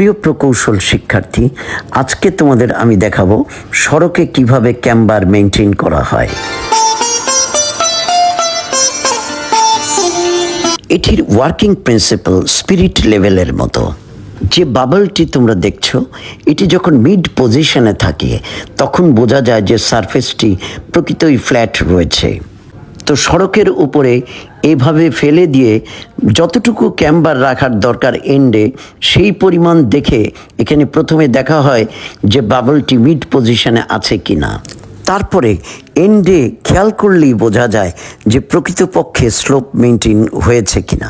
প্রিয় প্রকৌশল শিক্ষার্থী, আজকে তোমাদের আমি দেখাবো সড়কে কীভাবে ক্যাম্বার মেনটেন করা হয়। এটির ওয়ার্কিং প্রিন্সিপাল স্পিরিট লেভেলের মতো। যে বাবলটি তোমরা দেখছ, এটি যখন মিড পজিশনে থাকে, তখন বোঝা যায় যে সারফেসটি প্রকৃতই ফ্ল্যাট রয়েছে। তো সড়কের উপরে এভাবে ফেলে দিয়ে যতটুকু ক্যাম্বার রাখার দরকার এন্ডে সেই পরিমাণ দেখে এখানে প্রথমে দেখা হয় যে বাবলটি মিড পজিশনে আছে কি না তারপরে এন্ডে খেয়াল করলেই বোঝা যায় যে প্রকৃতপক্ষে স্লোপ মেনটেন হয়েছে কিনা।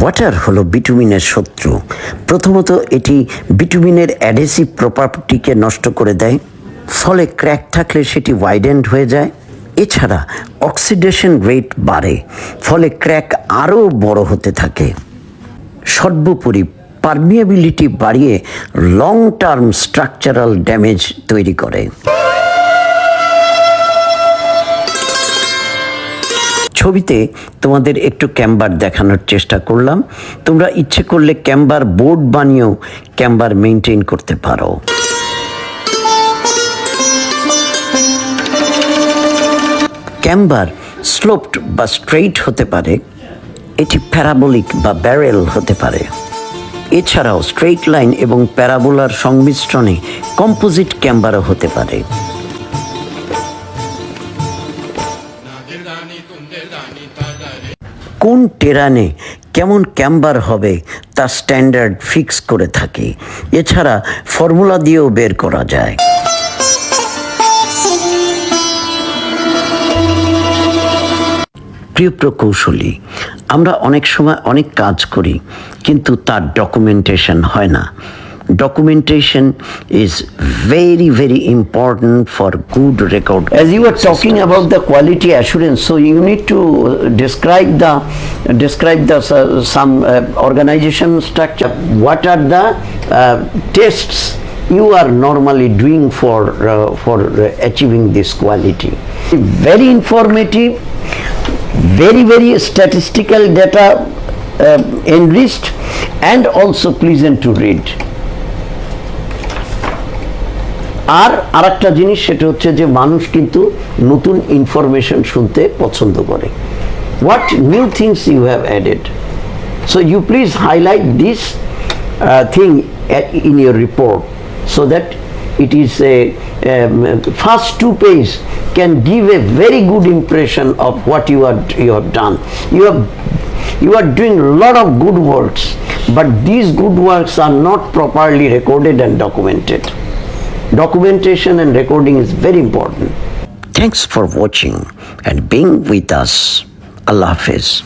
ওয়াটার হলো বিটুমিনের শত্রু। প্রথমত এটি বিটুমিনের অ্যাডেসিভ প্রপার্টিকে নষ্ট করে দেয়। ফলে ক্র্যাক থাকলে সেটি ওয়াইডেন্ড হয়ে যায়। এছাড়া অক্সিডেশন রেট বাড়ে, ফলে ক্র্যাক আরও বড় হতে থাকে। সর্বোপরি পারমিয়াবিলিটি বাড়িয়ে লং টার্ম স্ট্রাকচারাল ড্যামেজ তৈরি করে। ছবিতে তোমাদের একটু ক্যাম্বার দেখানোর চেষ্টা করলাম। তোমরা ইচ্ছে করলে ক্যাম্বার বোর্ড বানিয়েও ক্যাম্বার মেনটেন করতে পারো। ক্যাম্বার স্লোপড বা স্ট্রেইট হতে পারে, এটি প্যারাবোলিক বা ব্যারেল হতে পারে। এছাড়াও স্ট্রেইট লাইন এবং প্যারাবোলার সংমিশ্রণে কম্পোজিট ক্যাম্বারও হতে পারে। কোন টেরানে কেমন ক্যাম্বার হবে তা স্ট্যান্ডার্ড ফিক্স করে থাকে, এছাড়া ফর্মুলা দিয়েও বের করা যায়। প্রিয় প্রকৌশলী আমরা অনেক সময় অনেক কাজ করি কিন্তু তার ডকুমেন্টেশন হয় না documentation is very very important for good record as you were talking about the quality assurance so you need to describe the describe the uh, some uh, organization structure what are the uh, tests you are normally doing for uh, for achieving this quality very informative very very statistical data uh, enriched and also pleasant to read. আর আরেকটা জিনিস সেটা হচ্ছে যে মানুষ কিন্তু নতুন information শুনতে পছন্দ করে। What new things you have added so you please highlight this thing in your report so that it is a um, first two pages can give a very good impression of what you are you have done. You have you are doing a lot of good works but these good works are not properly recorded and documented. Documentation and recording is very important. Thanks for watching and being with us. Allah hafiz